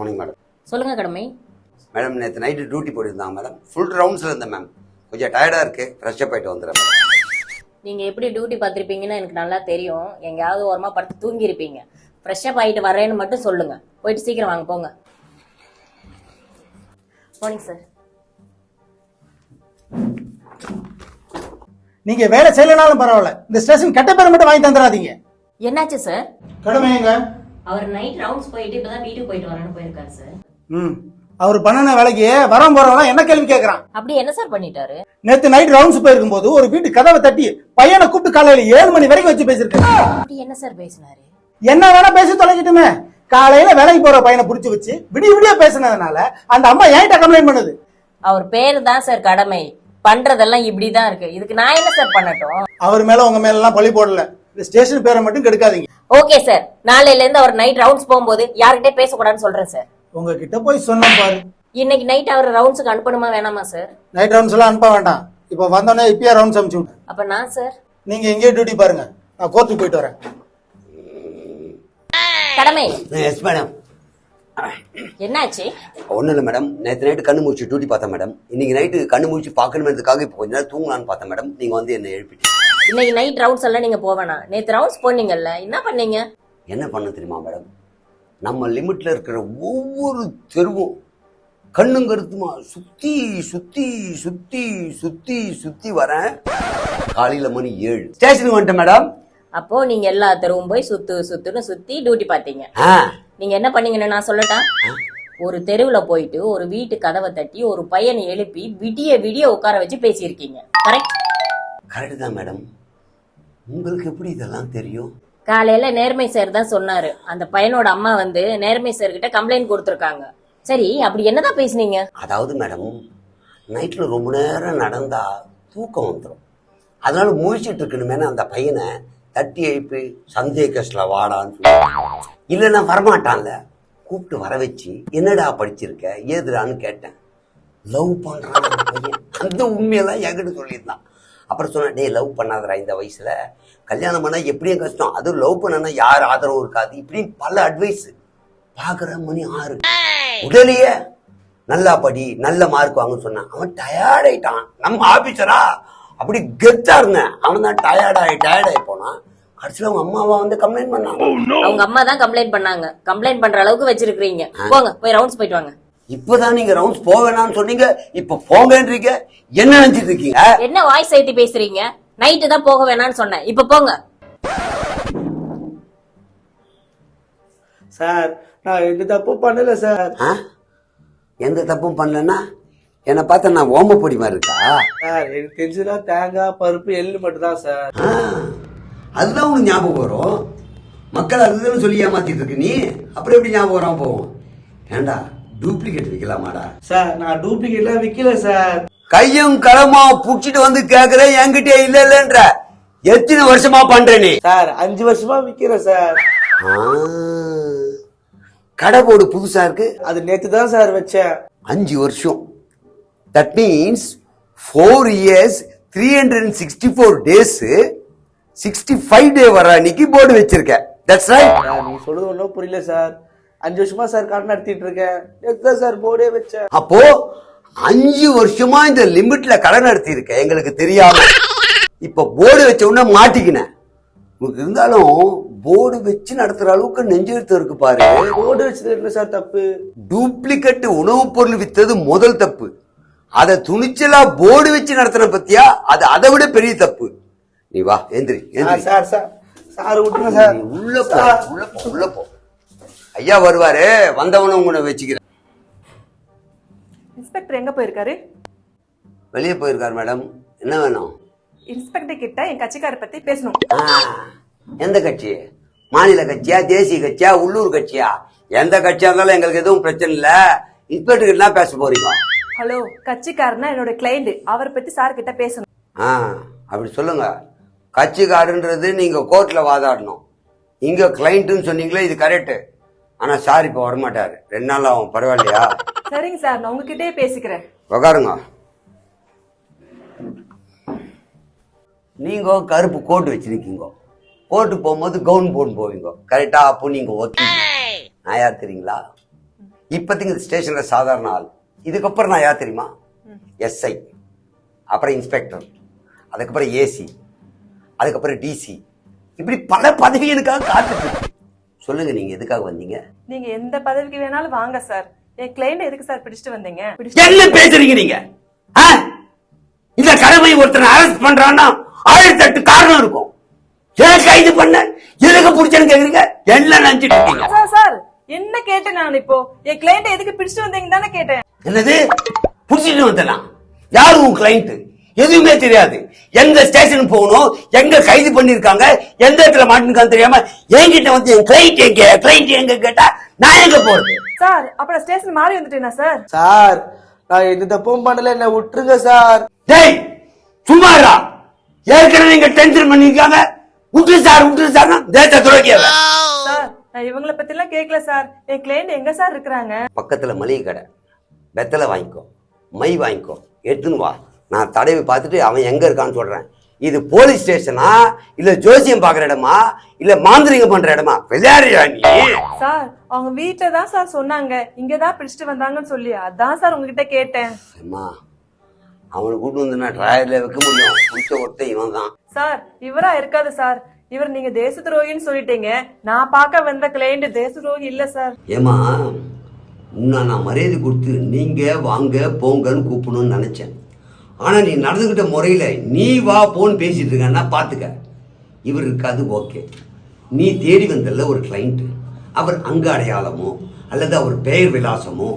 Morning madam சொல்லுங்க கடமை. Madam நேற்று நைட்டு டியூட்டி போயிருந்தாங்க மேடம் ஃபுல் ரவுண்ட்ஸில் இருந்தேன் மேம் கொஞ்சம் டயர்டாக இருக்கு. ஃப்ரெஷ்ஷப் ஆகிட்டு வந்துடுறேன் மேடம் நீங்க எப்படி டியூட்டி பார்த்திருப்பீங்கன்னு எனக்கு நல்லா தெரியும். எங்கேயாவது ஓரமா படுத்து தூங்கி இருப்பீங்க ஃப்ரெஷ்அப் ஆயிட்டு வரேன்னு மட்டும் சொல்லுங்க. போயிட்டு சீக்கிரம் வாங்க போங்க. மார்னிங் சார் நீங்க வேலை செய்யலனாலும் பரவாயில்ல. இந்த ஸ்டேஷன் கெட்ட பேர் மட்டும் வாங்கி தந்துடாதீங்க. என்னாச்சு சார் கடமைங்க அவர் நைட் ரவுண்ட்ஸ் போயிட்டு இப்பதான் வீட்டுக்கு போயிட்டு வரேன்னு போயிருக்காரு சார் ம். அவர் பண்ணின வேலைக்கு வரம் போறவங்க என்ன கேள்வி கேட்கறான் அப்படி என்ன சார் பண்ணிட்டாரு? நேத்து நைட் ரவுண்ட்ஸ் போயிருக்கும் போது ஒரு வீட்டு கதவை தட்டி பையனை கூப்பிட்டு காலையில ஏழு மணி வரைக்கும் வச்சு அப்படி என்ன சார் பேசினாரு? என்ன வேணா பேசி தொலைக்கட்டுமே. காலையில வேலைக்கு போற பையனை புடிச்சு வச்சு விடிய விடிய பேசினதுனால அந்த அம்மா என்கிட்ட கம்ப்ளைண்ட் பண்ணுது. அவர் பேரு தான் சார் கடமை. பண்றதெல்லாம் இப்படிதான் இருக்கு. இதுக்கு நான் என்ன சார் பண்ணட்டும்? அவர் மேல உங்க மேல எல்லாம் பழி போடல. இந்த ஸ்டேஷன் பேரை மட்டும் கெடுக்காதீங்க. ஓகே சார் நாளையில இருந்து அவர் நைட் ரவுண்ட்ஸ் போகும்போது யார்கிட்டயும் பேசக்கூடாதுன்னு சொல்றேன் சார் உங்ககிட்ட போய் சொன்னேன் பாரு. இன்னைக்கு நைட் அவர் ரவுண்ட்ஸுக்கு அனுப்பணுமா வேணாமா சார் நைட் ரவுண்ட்ஸ் எல்லாம் அனுப்ப வேண்டாம். இப்போ வந்தோடனே இப்பயே ரவுண்ட்ஸ் அனுப்பிச்சு விட்டேன் அப்ப நான் சார் நீங்க எங்கேயே டியூட்டி பாருங்க. நான் கோர்ட்டுக்கு போயிட்டு வரேன். கடமை. எஸ் மேடம் என்னாச்சு? ஒன்றும் இல்லை மேடம் நேற்று நைட்டு கண்ணு மூச்சு டியூட்டி பார்த்தேன் மேடம் இன்னைக்கு நைட்டு கண்ணு மூச்சு பார்க்கணுன்றதுக்காக இப்போ கொஞ்ச நேரம் தூங்கலான்னு பார்த்தேன் மேடம் நீங்கள் வந்து என்னை எழுப்பிட்டீங்க. இன்னைக்கு நைட் ரவுண்ட்ஸ் எல்லாம் நீங்க போவேணா நேத்து ரவுண்ட்ஸ் போனீங்கல்ல என்ன பண்ணீங்க? என்ன பண்ண தெரியுமா மேடம் நம்ம லிமிட்ல இருக்கிற ஒவ்வொரு தெருவும் கண்ணும் கருத்துமா சுத்தி சுத்தி சுத்தி சுத்தி சுத்தி வரேன் காலையில மணி ஏழு. ஸ்டேஷனுக்கு வந்துட்டேன் மேடம் அப்போ நீங்க எல்லா தெருவும் போய் சுத்து சுத்துன்னு சுத்தி டியூட்டி பார்த்தீங்க. ஆ. நீங்க என்ன பண்ணீங்கன்னு நான் சொல்லட்டா? ஒரு தெருவுல போயிட்டு ஒரு வீட்டு கதவை தட்டி ஒரு பையனை எழுப்பி விடிய விடிய உட்கார வச்சு பேசியிருக்கீங்க. கரெக்ட் கரெக்டு தான் மேடம் உங்களுக்கு எப்படி இதெல்லாம் தெரியும்? காலையில நேர்மை சார் தான் சொன்னாரு. அந்த பையனோட அம்மா வந்து நேர்மை சார் கிட்ட கம்ப்ளைண்ட் கொடுத்துருக்காங்க. சரி அப்படி என்னதான் பேசுனீங்க? அதாவது மேடம் நைட்ல ரொம்ப நேரம் நடந்தா தூக்கம் வந்துடும் அதனால முழிச்சிட்டு இருக்கணுமேனு அந்த பையனை தட்டி எழுப்பி சந்தேகஸ்ல வாடான்னு சொல்லி இல்லைன்னா வரமாட்டான்ல. கூப்பிட்டு வர வச்சு என்னடா படிச்சிருக்க ஏதுடான்னு கேட்டேன். லவ் பண்றான் அந்த உண்மையெல்லாம் என்கிட்ட சொல்லியிருந்தான். அப்புறம் சொன்னேன் டேய் லவ் பண்ணாதடா இந்த வயசுல. கல்யாணம் பண்ணா எப்படியும் கஷ்டம். அதுவும் லவ் பண்ணனா யார் ஆதரவும் இருக்காது. இப்படின்னு பல அட்வைஸ் பாக்குற மணி ஆறு. உடலையே நல்லா படி நல்ல மார்க் வாங்க சொன்னான். அவன் டயர்ட் ஆயிட்டான். நம்ம ஆபீசரா அப்படி கெத்தா இருந்தேன். அவன் தான் டயர்ட் ஆகி டயர்ட் ஆகி போனான். கடைசியில் அவங்க அம்மாவா வந்து கம்ப்ளைண்ட் பண்ணாங்க. அவங்க அம்மா தான் கம்ப்ளைண்ட் பண்ணாங்க. கம்ப்ளைண்ட் பண்ற அளவுக்கு வச்சிருக்கீங்க போங்க போய் ரவுண்ட்ஸ் போயிட்டு வாங்க. இப்பதான் நீங்க ரவுண்ட்ஸ் போக வேணாம்னு சொன்னீங்க இப்ப போங்கன்றீங்க. என்ன நினைச்சிட்டு இருக்கீங்க? என்ன வாய்ஸ் ஏத்தி பேசுறீங்க? நைட்டு தான் போக வேணாம்னு சொன்னேன். இப்ப போங்க. சார் நான் எந்த தப்பு பண்ணல சார் ஆ? எந்த தப்பும் பண்ணலன்னா என்னை பார்த்தா நான் ஓமப்பொடி மாதிரி இருக்கா? சார் எனக்கு தெரிஞ்சதுலாம் தேங்காய் பருப்பு எள்ளு மட்டும் தான் சார் ஆ, அதுதான் உனக்கு ஞாபகம் வரும். மக்கள் அதுதான் சொல்லி ஏமாத்திட்டு இருக்கு நீ? அப்புறம் எப்படி ஞாபகம் வராம போகும்? ஏண்டா? டூப்ளிகேட் விற்கலாமாடா சார் நான் டூப்ளிகேட்லாம் விற்கல சார் கையும் களமா புடிச்சிட்டு வந்து கேக்குறேன் என்கிட்ட இல்ல இல்லன்ற எத்தனை வருஷமா பண்ற நீ சார் அஞ்சு வருஷமா விற்கிறேன் சார் கடை போர்டு புதுசா இருக்கு. அது நேத்து தான் சார் வச்சேன். அஞ்சு வருஷம். That means four years three hundred and sixty four days sixty five day வர அன்னைக்கு போர்டு வச்சிருக்க தட்ஸ் ரைட் நீ சொல்றது ஒன்றும் புரியல சார் அஞ்சு வருஷமா சார் கடை நடத்திட்டு இருக்கேன். சார் போர்டே வச்சேன்? அப்போ அஞ்சு வருஷமா இந்த லிமிட்ல கடை நடத்தி இருக்க எங்களுக்கு தெரியாம. இப்ப போர்டு வச்ச உடனே மாட்டிக்கினேன். உனக்கு இருந்தாலும் போர்டு வச்சு நடத்துற அளவுக்கு நெஞ்செழுத்து இருக்கு பாரு. போர்டு வச்சது என்ன சார் தப்பு? டூப்ளிகேட் உணவுப் பொருள் வித்தது முதல் தப்பு. அத துணிச்சலா போர்டு வச்சு நடத்தின பத்தியா? அது அதை விட பெரிய தப்பு. நீ வா எந்திரி எந்திரி சார் சார். சார் விட்டுருங்க சார். உள்ள போ உள்ள போ உள்ள போ. ஐயா வருவாரு வந்தவன உங்களை வச்சுக்கிறேன். இன்ஸ்பெக்டர் எங்க போயிருக்காரு? வெளியே போயிருக்காரு மேடம். என்ன வேணும்? இன்ஸ்பெக்டர் கிட்ட என் கட்சிக்கார பத்தி பேசணும். எந்த கட்சி? மாநில கட்சியா தேசிய கட்சியா உள்ளூர் கட்சியா? எந்த கட்சியா இருந்தாலும் எங்களுக்கு எதுவும் பிரச்சனை இல்ல. இன்ஸ்பெக்டர் என்ன பேச போறீங்க. ஹலோ கட்சிக்காரனா என்னோட கிளைண்ட் அவரை பத்தி சார் கிட்ட பேசணும். ஆ அப்படி சொல்லுங்க. கட்சிக்காரன்றது நீங்க கோர்ட்ல வாதாடணும். இங்க கிளைண்ட்னு சொன்னீங்களே இது கரெக்ட் ஆனா சார் இப்ப வரமாட்டாரு. ரெண்டு நாள் ஆகும் பரவாயில்லையா? சரிங்க சார் நான் உங்ககிட்டயே பேசிக்கிறேன். உக்காருங்க. நீங்க கருப்பு கோட் வச்சிருக்கீங்க. கோர்ட்டு போகும்போது கவுன் போட்டு போவீங்க. கரெக்டா அப்போ நீங்க ஓகே நான் யார் தெரியுங்களா? இப்போதைக்கு இந்த ஸ்டேஷன்ல சாதாரண ஆள். இதுக்கப்புறம் நான் யார் தெரியுமா? எஸ்ஐ அப்புறம் இன்ஸ்பெக்டர் அதுக்கப்புறம் ஏசி அதுக்கப்புறம் டிசி இப்படி பல பதவி எனக்காக காத்துட்டு. சொல்லுங்க நீங்க எதுக்காக வந்தீங்க? நீங்க எந்த பதவிக்கு வேணாலும் வாங்க சார். என் கிளைண்ட் எதுக்கு சார் பிடிச்சிட்டு வந்தீங்க? என்ன பேசுறீங்க நீங்க? இந்த கடமை ஒருத்தனை அரெஸ்ட் பண்றான்னா ஆயிரத்தி எட்டு காரணம் இருக்கும். ஏன் கைது பண்ண. எதுக்கு பிடிச்சேன்னு கேக்குறீங்க? எல்லாம் நினைச்சிட்டு இருக்கீங்க? சார் சார் என்ன கேட்டேன் நான் இப்போ? என் கிளைண்ட் எதுக்கு பிடிச்சிட்டு வந்தீங்க தானே கேட்டேன். என்னது? புடிச்சிட்டு வந்தனா யாரு உன் கிளைண்ட் எதுவுமே தெரியாது. எங்க ஸ்டேஷன் போகணும் எங்க கைது பண்ணிருக்காங்க எந்த இடத்துல மாட்டிருக்கான்னு தெரியாம என்கிட்ட வந்து என் கிளைண்ட் எங்க கிளைண்ட் எங்க கேட்டா நான் எங்க போறது? சார் அப்புறம் ஸ்டேஷன் மாறி வந்துட்டேனா சார்? சார் நான் எந்த தப்பும் பண்ணல என்ன விட்டுருங்க சார். டேய் சுமாரா ஏற்கனவே நீங்க டென்ஷன் பண்ணிருக்காங்க விட்டு சார் விட்டு சார் தேச துரோக்கியவ சார் நான் இவங்கள பத்தி எல்லாம் கேட்கல சார். என் கிளைண்ட் எங்க சார் இருக்கிறாங்க? பக்கத்துல மளிகை கடை. வெத்தலை வாங்கிக்கோ மை வாங்கிக்கோ எடுத்துன்னு வா. நான் தடவி பார்த்துட்டு அவன் எங்க இருக்கான்னு சொல்றேன். இது போலீஸ் ஸ்டேஷனா இல்ல ஜோசியம் பாக்குற இடமா? இல்ல மாந்திரிகம் பண்ற இடமா? விளையாடுறியா நீ? சார் அவங்க வீட்டுல தான் சார் சொன்னாங்க. இங்கதான் பிடிச்சிட்டு வந்தாங்கன்னு சொல்லி. அதான் சார் உங்ககிட்ட கேட்டேன். அம்மா அவனை கூட்டு வந்து நான் ட்ராயர்ல வைக்க முடியும். பிடிச்ச ஒருத்த இவன் தான். சார் இவரா இருக்காது சார். இவர் நீங்க தேச துரோகின்னு சொல்லிட்டீங்க. நான் பார்க்க வந்த கிளைண்ட் தேச துரோகி இல்ல சார். ஏமா உன்னை நான் மரியாதை கொடுத்து நீங்க வாங்க போங்கன்னு கூப்பிடணும்னு நினைச்சேன். ஆனா நீ நடந்துகிட்ட முறையில நீ வா போன்னு பேசிட்டு இருக்கன்னா பாத்துக்க. இவர் இருக்காது ஓகே. நீ தேடி வந்தல்ல ஒரு கிளைண்ட் அவர் அங்க அடையாளமோ அல்லது அவர் பெயர் விலாசமோ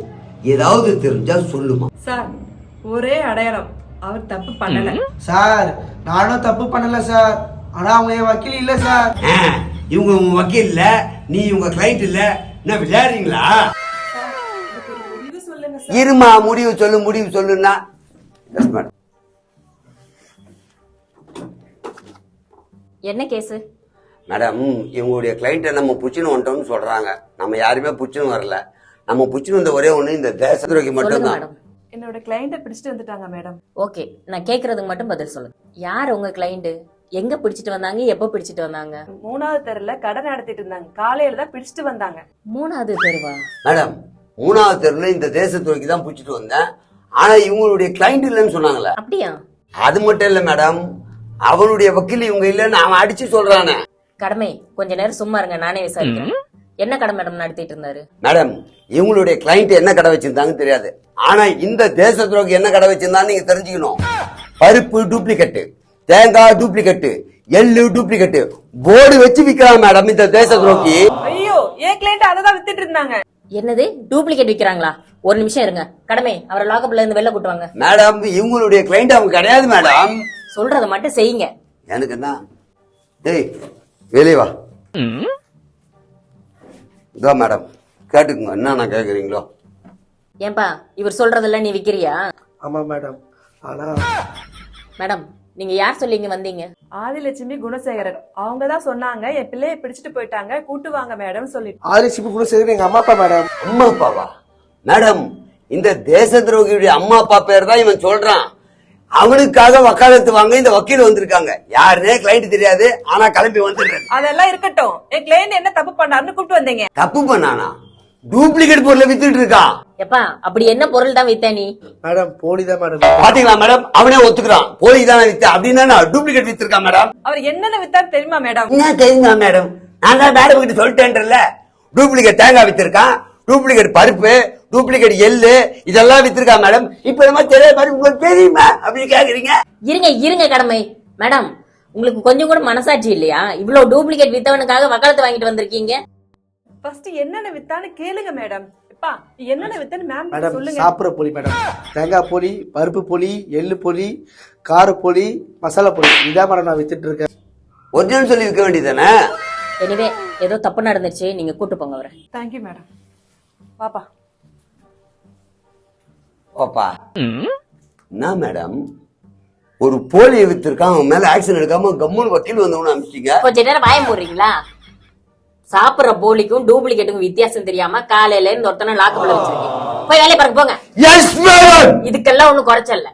ஏதாவது தெரிஞ்சா சொல்லுமா. சார் ஒரே அடையாளம் அவர் தப்பு பண்ணல. சார் நானும் தப்பு பண்ணல சார். ஆனா அவங்க என் வக்கீல் இல்ல சார். இவங்க உன் வக்கீல் இல்ல நீ இவங்க கிளைண்ட் இல்ல என்ன விளையாடுறீங்களா? முடிவு சொல்லுங்க சார். இருமா முடிவு சொல்லு முடிவு சொல்லுன்னா எஸ் மேடம் என்ன கேஸ் மேடம் இவங்களுடைய கிளைண்ட்டை நம்ம புச்சின்னு வந்துட்டோம்னு சொல்றாங்க. நம்ம யாருமே புச்சின்னு வரல. நம்ம புச்சின்னு வந்த ஒரே ஒண்ணு இந்த தேச துரோகி சொல்லுங்க மட்டும்தான் மேடம் என்னோட கிளைண்ட பிடிச்சிட்டு வந்துட்டாங்க மேடம் ஓகே நான் கேக்குறதுக்கு மட்டும் பதில் சொல்லுங்க. யார் உங்க கிளைண்ட் எங்க பிடிச்சிட்டு வந்தாங்க எப்போ பிடிச்சிட்டு வந்தாங்க? மூணாவது தெருல கடை நடத்திட்டு இருந்தாங்க. காலையில தான் பிடிச்சிட்டு வந்தாங்க. மூணாவது தெருவா? மேடம் மூணாவது தெருல இந்த தேச துரோகி தான் புடிச்சிட்டு வந்தேன். ஆனா இவங்களுடைய கிளைண்ட் இல்லைன்னு சொன்னாங்களே அப்படியா? அது மட்டும் இல்ல மேடம் அவனுடைய வக்கீல் இவங்க இல்லைன்னு அவன் அடிச்சு சொல்றானே. கடமை. கொஞ்ச நேரம் சும்மா இருங்க நானே விசாரிக்கிறேன். என்ன கடை மேடம் நடத்திட்டு இருந்தாரு? மேடம் இவங்களுடைய கிளைண்ட் என்ன கடை வச்சிருந்தாங்கன்னு தெரியாது. ஆனா இந்த தேச துரோகி என்ன கடை வச்சிருந்தான்னு நீங்க தெரிஞ்சுக்கணும். பருப்பு டூப்ளிகேட் தேங்காய் டூப்ளிகேட் எள்ளு டூப்ளிகேட் போர்டு வச்சு விக்கிறான் மேடம் இந்த தேச துரோகி. ஐயோ என் கிளைண்ட் அதை தான் வித்துட்டு இருந்தாங்க. என்னது? டூப்ளிகேட் விக்கிறாங்களா? ஒரு நிமிஷம் இருங்க. கடமை அவரை லாக்கப்ல இருந்து வெளில கூட்டு வாங்க. மேடம் இவங்களுடைய கிளைண்ட் அவங்க கிடையாது மேடம் சொல்றத மட்டும் செய்யுங்க. எனக்கு என்ன? டேய் வெளியே வா. இதோ மேடம் கேட்டுக்குங்க. என்னென்ன கேட்குறீங்களோ ஏன்பா இவர் சொல்றதெல்லாம் நீ விக்கிறியா? ஆமா மேடம் ஆனா மேடம் நீங்க யார் சொல்லி இங்க வந்தீங்க? ஆதிலட்சுமி குணசேகரன். அவங்க தான் சொன்னாங்க என் பிள்ளைய பிடிச்சிட்டு போயிட்டாங்க கூட்டு வாங்க மேடம் சொல்லி ஆதிலட்சுமி கூட சேர்ந்து எங்க அம்மா அப்பா மேடம் அம்மா அப்பாவா? மேடம் இந்த தேச துரோகியுடைய அம்மா அப்பா பேர் தான் இவன் சொல்றான். அவனுக்காக வக்காலத்து வாங்க இந்த வக்கீல் வந்திருக்காங்க. யாருன்னே கிளைண்ட் தெரியாது ஆனா கிளம்பி வந்துடுறது அதெல்லாம் இருக்கட்டும். என் கிளைண்ட் என்ன தப்பு பண்ணாருன்னு கூப்பிட்டு வந்தீங்க. தப்பு பண்ணானா? டூப்ளிகேட் பொருளை வித்துட்டு இருக்கான் எப்பா அப்படி என்ன பொருள் தான் வித்த நீ? மேடம் போலி தான் மேடம். பாத்தீங்களா மேடம்? அவனே ஒத்துக்கிறான். போலி தானே வித்து. அப்படின்னா டூப்ளிகேட் வித்திருக்கான் மேடம்? அவர் என்னென்ன வித்தாரு தெரியுமா மேடம்? என்ன தெரியுமா மேடம்? நான் தான் மேடம் கிட்ட சொல்லிட்டேன்றல டூப்ளிகேட் தேங்காய் வித்திருக்கான். டூப்ளிகேட் பருப்பு டூப்ளிகேட் எள்ளு இதெல்லாம் வித்திருக்கான் மேடம்? இப்ப இந்த மாதிரி தெரியாத மாதிரி உங்களுக்கு தெரியுமா? அப்படின்னு கேக்குறீங்க. இருங்க இருங்க கடமை. மேடம் உங்களுக்கு கொஞ்சம் கூட மனசாட்சி இல்லையா? இவ்வளவு டூப்ளிகேட் வித்தவனுக்காக வக்காலத்து வாங்கிட்டு வந்திருக்கீங்க. ஃபர்ஸ்ட் என்னென்ன வித்தான்னு கேளுங்க மேடம். எப்பா என்னென்ன வித்தன்னு மேம் மேடம் சொல்லுங்க. சாப்பிட்ற பொலி மேடம். தேங்காய் பொலி பருப்பு பொலி எள்ளு பொலி கார பொலி மசாலா பொலி இதான் மேடம் நான் வித்துட்டு இருக்கேன். ஒரிஜினல் சொல்லி விற்க வேண்டியதானே எனிவே ஏதோ தப்பு நடந்துச்சு நீங்க கூட்டு போங்க அவரை. Thank you madam. பாப்பா ஓப்பா என்ன மேடம்? ஒரு போலியை வித்திருக்கான் அவன் மேல ஆக்ஷன் எடுக்காம கம்முன்னு வக்கீல் வந்தவனு அனுப்பிச்சிங்க கொஞ்ச நேரம் வாயம் போடுறீங்களா சாப்பிடுற போலிக்கும் டூப்ளிகேட்டுக்கும் வித்தியாசம் தெரியாம காலையில இருந்து ஒருத்தனை லாக்கப்ல வச்சிருக்கீங்க போய் வேலையை பாருங்க போங்க. எஸ் மேடம் இதுக்கெல்லாம் ஒண்ணும் குறைச்சல்ல